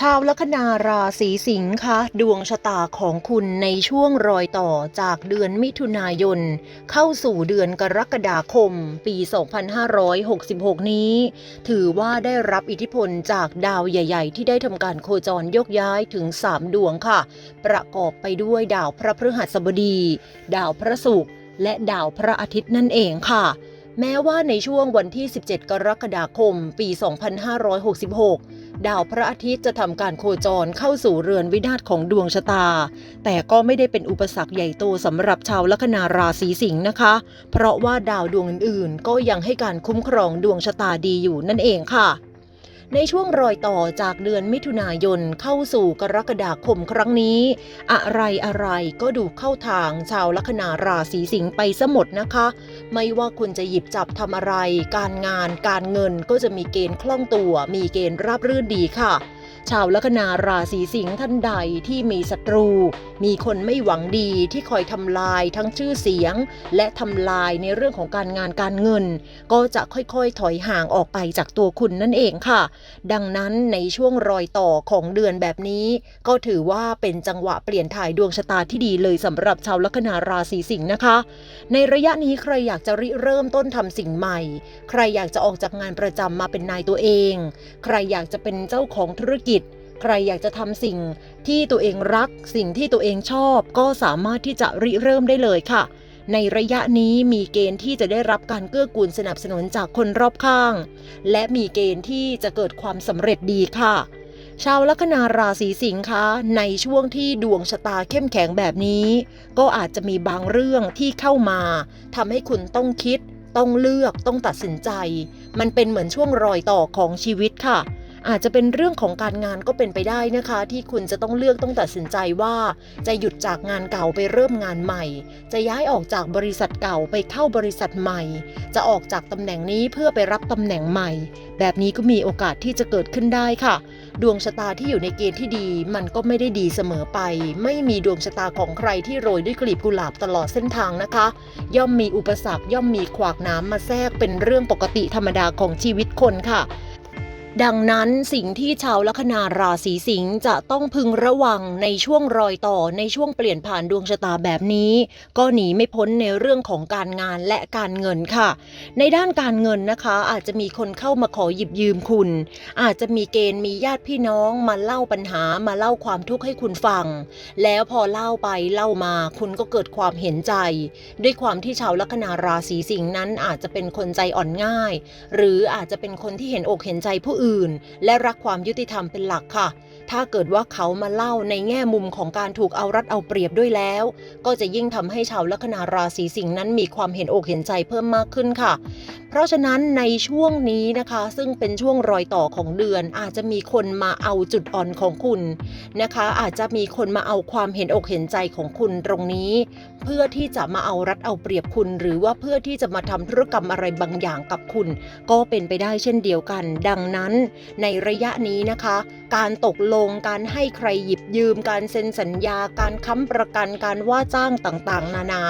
ชาวลัคนาราศีสิงค์คะดวงชะตาของคุณในช่วงรอยต่อจากเดือนมิถุนายน เข้าสู่เดือนกรกฎาคม ปี 2566 นี้ ถือว่าได้รับอิทธิพลจากดาวใหญ่ ๆ ที่ได้ทำการโคจรยกย้ายถึง 3 ดวงค่ะ ประกอบไปด้วยดาวพระพฤหัสบดี ดาวพระศุกร์และดาวพระอาทิตย์นั่นเองค่ะแม้ว่าในช่วงวันที่ 17 กรกฎาคม ปี 2566 ดาวพระอาทิตย์จะทำการโคจรเข้าสู่เรือนวินาศของดวงชะตา แต่ก็ไม่ได้เป็นอุปสรรคใหญ่โตสำหรับชาวลัคนาราศีสิงห์นะคะ เพราะว่าดาวดวงอื่นๆ ก็ยังให้การคุ้มครองดวงชะตาดีอยู่นั่นเองค่ะ ในช่วงรอยต่อจากเดือนมิถุนายนเข้าสู่กรกฎาคมครั้งนี้ อะไรอะไรก็ดูเข้าทางชาวลัคนาราศีสิงห์ไปซะหมดนะคะ ไม่ว่าคุณจะหยิบจับทำอะไร การงานการเงินก็จะมีเกณฑ์คล่องตัว มีเกณฑ์ราบรื่นดีค่ะ ชาวลัคนาราศีสิงห์ท่านใดที่มีศัตรู มีคนไม่หวังดีที่คอยทำลายทั้งชื่อเสียง และทำลายในเรื่องของการงานการเงิน ก็จะค่อยๆ ถอยห่างออกไปจากตัวคุณนั่นเองค่ะ ดังนั้นในช่วงรอยต่อของเดือนแบบนี้ ก็ถือว่าเป็นจังหวะเปลี่ยนถ่ายดวงชะตาที่ดีเลยสำหรับชาวลัคนาราศีสิงห์นะคะ ในระยะนี้ใครอยากจะริเริ่มต้นทำสิ่งใหม่ ใครอยากจะออกจากงานประจำมาเป็นนายตัวเอง ใครอยากจะเป็นเจ้าของธุรกิจ ใครอยากจะทำสิ่งที่ตัวเองรัก สิ่งที่ตัวเองชอบ ก็สามารถที่จะริเริ่มได้เลยค่ะ ในระยะนี้มีเกณฑ์ที่จะได้รับการเกื้อกูลสนับสนุนจากคนรอบข้าง และมีเกณฑ์ที่จะเกิดความสำเร็จดีค่ะชาวลัคนาราศีสิงค์คะในช่วงที่ดวงชะตาเข้มแข็งแบบนี้ ก็อาจจะมีบางเรื่องที่เข้ามาทำให้คุณต้องคิด ต้องเลือกต้องตัดสินใจ มันเป็นเหมือนช่วงรอยต่อของชีวิตค่ะ อาจจะเป็นเรื่องของการงานก็เป็นไปได้นะคะ ที่คุณจะต้องเลือกต้องตัดสินใจว่า จะหยุดจากงานเก่าไปเริ่มงานใหม่ จะย้ายออกจากบริษัทเก่าไปเข้าบริษัทใหม่ จะออกจากตำแหน่งนี้เพื่อไปรับตำแหน่งใหม่ แบบนี้ก็มีโอกาสที่จะเกิดขึ้นได้ค่ะ ดวงชะตาที่อยู่ในเกณฑ์ที่ดี มันก็ไม่ได้ดีเสมอไป ไม่มีดวงชะตาของใครที่โรยด้วยกลีบกุหลาบตลอดเส้นทางนะคะ ย่อมมีอุปสรรคย่อมมีขวากน้ำมาแทรกเป็นเรื่องปกติธรรมดาของชีวิตคนค่ะ ดังนั้นสิ่งที่ชาวลัคนาราศีสิงห์จะต้องพึงระวังในช่วงรอยต่อในช่วงเปลี่ยนผ่านดวงชะตาแบบนี้ ก็หนีไม่พ้นในเรื่องของการงานและการเงินค่ะ ในด้านการเงินนะคะ อาจจะมีคนเข้ามาขอหยิบยืมคุณ อาจจะมีเกณฑ์มีญาติพี่น้องมาเล่าปัญหามาเล่าความทุกข์ให้คุณฟัง แล้วพอเล่าไปเล่ามาคุณก็เกิดความเห็นใจ ด้วยความที่ชาวลัคนาราศีสิงห์นั้นอาจจะเป็นคนใจอ่อนง่าย หรืออาจจะเป็นคนที่เห็นอกเห็นใจผู้อื่นและรักความยุติธรรมเป็นหลักค่ะ ถ้าเกิดว่าเขามาเล่าในแง่มุมของการถูกเอารัดเอาเปรียบด้วยแล้ว ก็จะยิ่งทำให้ชาวลัคนาราศีสิงห์นั้นมีความเห็นอกเห็นใจเพิ่มมากขึ้นค่ะ เพราะฉะนั้นในช่วงนี้นะคะ ซึ่งเป็นช่วงรอยต่อของเดือน อาจจะมีคนมาเอาจุดอ่อนของคุณนะคะ อาจจะมีคนมาเอาความเห็นอกเห็นใจของคุณตรงนี้ เพื่อที่จะมาเอารัดเอาเปรียบคุณ หรือว่าเพื่อที่จะมาทำธุรกรรมอะไรบางอย่างกับคุณ ก็เป็นไปได้เช่นเดียวกัน ดังนั้นในระยะนี้นะคะ การตกลงการให้ใครหยิบยืม การเซ็นสัญญา การค้ำประกันการว่าจ้างต่างๆ นานา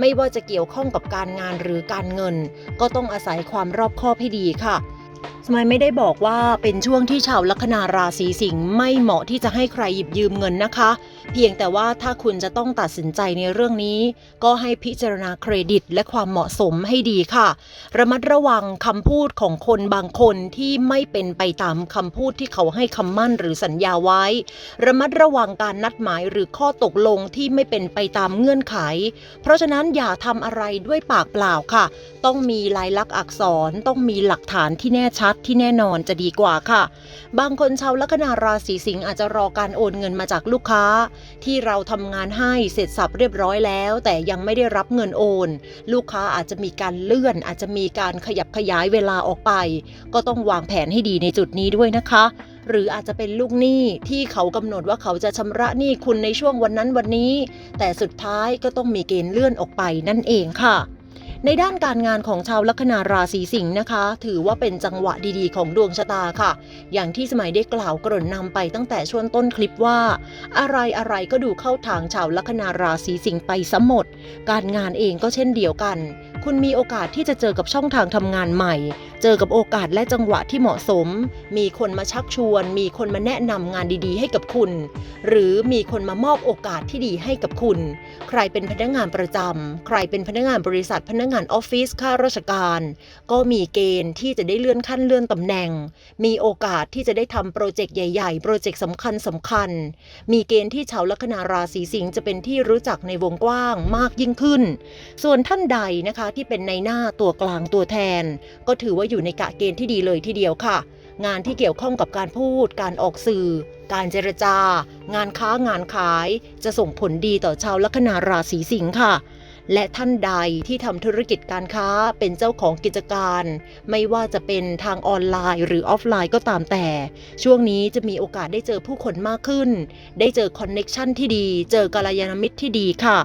ไม่ว่าจะเกี่ยวข้องกับการงานหรือการเงิน ก็ต้องอาศัยความรอบคอบให้ดีค่ะ สมัยไม่ได้บอกว่าเป็นช่วงที่ชาวลัคนาราศีสิงห์ไม่เหมาะที่จะให้ใครหยิบยืมเงินนะคะ เพียงแต่ว่าถ้าคุณจะต้องตัดสินใจในเรื่องนี้ ก็ให้พิจารณาเครดิตและความเหมาะสมให้ดีค่ะ ระมัดระวังคำพูดของคนบางคนที่ไม่เป็นไปตามคำพูดที่เขาให้คำมั่นหรือสัญญาไว้ ระมัดระวังการนัดหมายหรือข้อตกลงที่ไม่เป็นไปตามเงื่อนไข เพราะฉะนั้นอย่าทำอะไรด้วยปากเปล่าค่ะ ต้องมีลายลักษณ์อักษรต้องมีหลักฐานที่แน่ชัดที่แน่นอนจะดีกว่าค่ะ บางคนชาวลัคนาราศีสิงห์อาจจะรอการโอนเงินมาจากลูกค้า ที่เราทำงานให้เสร็จสับเรียบร้อยแล้ว แต่ยังไม่ได้รับเงินโอน ลูกค้าอาจจะมีการเลื่อน อาจจะมีการขยับขยายเวลาออกไป ก็ต้องวางแผนให้ดีในจุดนี้ด้วยนะคะ หรืออาจจะเป็นลูกหนี้ที่เขากำหนดว่าเขาจะชำระหนี้คุณในช่วงวันนั้นวันนี้ แต่สุดท้ายก็ต้องมีเกณฑ์เลื่อนออกไปนั่นเองค่ะ ในด้านการงานของชาวลัคนาราศีสิงห์นะคะ ถือว่าเป็นจังหวะดีๆ ของดวงชะตาค่ะ อย่างที่สมัยได้กล่าวกล่นนำไปตั้งแต่ช่วงต้นคลิปว่า อะไรอะไรก็ดูเข้าทางชาวลัคนาราศีสิงห์ไปสมหมด การงานเองก็เช่นเดียวกัน คุณมีโอกาสที่จะเจอกับช่องทางทำงานใหม่ เจอกับโอกาสและจังหวะที่เหมาะสม มีคนมาชักชวน มีคนมาแนะนำงานดีๆ ให้กับคุณ หรือมีคนมามอบโอกาสที่ดีให้กับคุณ ใครเป็นพนักงานประจำใครเป็นพนักงานบริษัทพนักงานออฟฟิศข้าราชการ ก็มีเกณฑ์ที่จะได้เลื่อนขั้นเลื่อนตำแหน่ง มีโอกาสที่จะได้ทำโปรเจกต์ใหญ่ๆ โปรเจกต์สำคัญสำคัญ มีเกณฑ์ที่ชาวลัคนาราศีสิงห์จะเป็นที่รู้จักในวงกว้างมากยิ่งขึ้น ส่วนท่านใดนะคะที่เป็นในหน้าตัวกลางตัวแทน ก็ถือว่าอยู่ในกะเกณฑ์ที่ดีเลยทีเดียวค่ะ งานที่เกี่ยวข้องกับการพูด การออกสื่อ การเจรจา งานค้างานขาย จะส่งผลดีต่อชาวลัคนาราศีสิงห์ค่ะและท่านใดที่ทำธุรกิจการค้าเป็นเจ้าของกิจการ ไม่ว่าจะเป็นทางออนไลน์หรือออฟไลน์ก็ตามแต่ ช่วงนี้จะมีโอกาสได้เจอผู้คนมากขึ้น ได้เจอคอนเน็กชันที่ดี เจอกัลยาณมิตรที่ดีค่ะ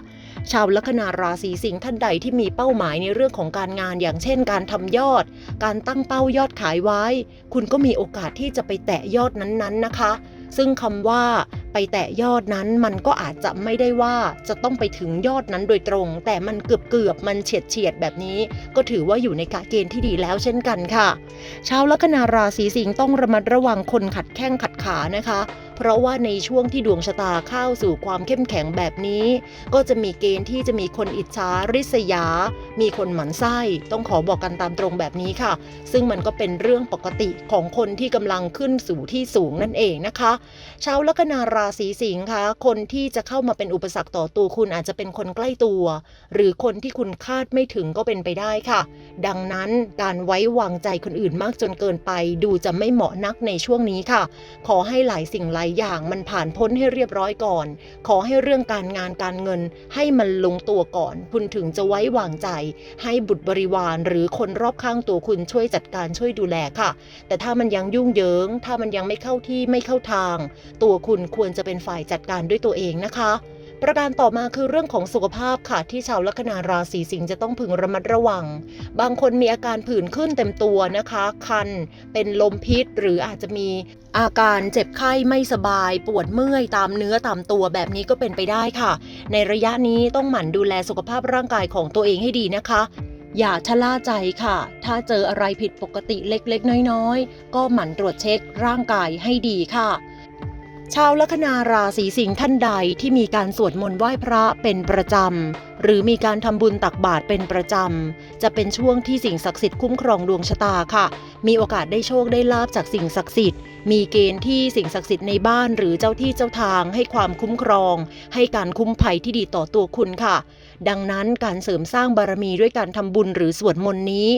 ชาวลัคนาราศีสิงห์ท่านใดที่มีเป้าหมายในเรื่องของการงานอย่างเช่น การทำยอด การตั้งเป้ายอดขายไว้ คุณก็มีโอกาสที่จะไปแตะยอดนั้นๆนะคะ ซึ่งคำว่าไปแตะยอดนั้นมันก็อาจจะไม่ได้ว่าจะต้องไปถึงยอดนั้นโดยตรง แต่มันเกือบเกือบมันเฉียดเฉียดแบบนี้ ก็ถือว่าอยู่ในกะเกณฑ์ที่ดีแล้วเช่นกันค่ะ ชาวลัคนาราศีสิงห์ต้องระมัดระวังคนขัดแข้งขัดขานะคะ เพราะว่าในช่วงที่ดวงชะตาเข้าสู่ความเข้มแข็งแบบนี้ ก็จะมีเกณฑ์ที่จะมีคนอิจฉาริษยา มีคนหมั่นไส้ ต้องขอบอกกันตามตรงแบบนี้ค่ะ ซึ่งมันก็เป็นเรื่องปกติของคนที่กำลังขึ้นสู่ที่สูงนั่นเองนะคะชาวลัคนาราศีสิงห์คะคนที่จะเข้ามาเป็นอุปสรรคต่อตัวคุณอาจจะเป็นคนใกล้ตัว หรือคนที่คุณคาดไม่ถึงก็เป็นไปได้ค่ะ ดังนั้นการไว้วางใจคนอื่นมากจนเกินไป ดูจะไม่เหมาะนักในช่วงนี้ค่ะ ขอให้หลายสิ่งหลายอย่างมันผ่านพ้นให้เรียบร้อยก่อน ขอให้เรื่องการงานการเงินให้มันลงตัวก่อน คุณถึงจะไว้วางใจ ให้บุตรบริวารหรือคนรอบข้างตัวคุณช่วยจัดการช่วยดูแลค่ะ แต่ถ้ามันยังยุ่งเหยิง ถ้ามันยังไม่เข้าที่ไม่เข้าทาง ตัวคุณควรจะเป็นฝ่ายจัดการด้วยตัวเองนะคะ ประการต่อมาคือเรื่องของสุขภาพค่ะที่ชาวลัคนาราศีสิงห์จะต้องพึงระมัดระวัง บางคนมีอาการผื่นขึ้นเต็มตัวนะคะ คัน เป็นลมพิษ หรืออาจจะมีอาการเจ็บไข้ไม่สบายปวดเมื่อยตามเนื้อตามตัวแบบนี้ก็เป็นไปได้ค่ะ ในระยะนี้ต้องหมั่นดูแลสุขภาพร่างกายของตัวเองให้ดีนะคะอย่าชะล่าใจค่ะ ถ้าเจออะไรผิดปกติเล็กๆ น้อยๆ ก็หมั่นตรวจเช็คร่างกายให้ดีค่ะ ชาวลัคนาราศีสิงห์ท่านใดที่มีการสวดมนต์ไหว้พระเป็นประจำ หรือมีการทำบุญตักบาตรเป็นประจำ จะเป็นช่วงที่สิ่งศักดิ์สิทธิ์คุ้มครองดวงชะตาค่ะ มีโอกาสได้โชคได้ลาบจากสิ่งศักดิ์สิทธิ์ มีเกณฑ์ที่สิ่งศักดิ์สิทธิ์ในบ้านหรือเจ้าที่เจ้าทางให้ความคุ้มครอง ให้การคุ้มภัยที่ดีต่อตัวคุณค่ะ ดังนั้นการเสริมสร้างบารมีด้วยการทำบุญหรือสวดมนต์นี้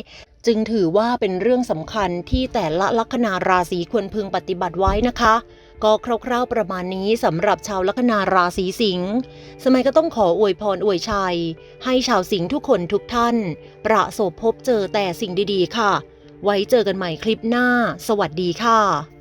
จึงถือว่าเป็นเรื่องสำคัญที่แต่ละลัคนาราศีควรพึงปฏิบัติไว้นะคะ ก็คร่าวๆประมาณนี้สำหรับชาวลัคนาราศีสิงห์สมัยก็ต้องขออวยพรอวยชัย ให้ชาวสิงห์ทุกคนทุกท่าน ประสบพบเจอแต่สิ่งดีๆ ค่ะ ไว้เจอกันใหม่คลิปหน้า สวัสดีค่ะ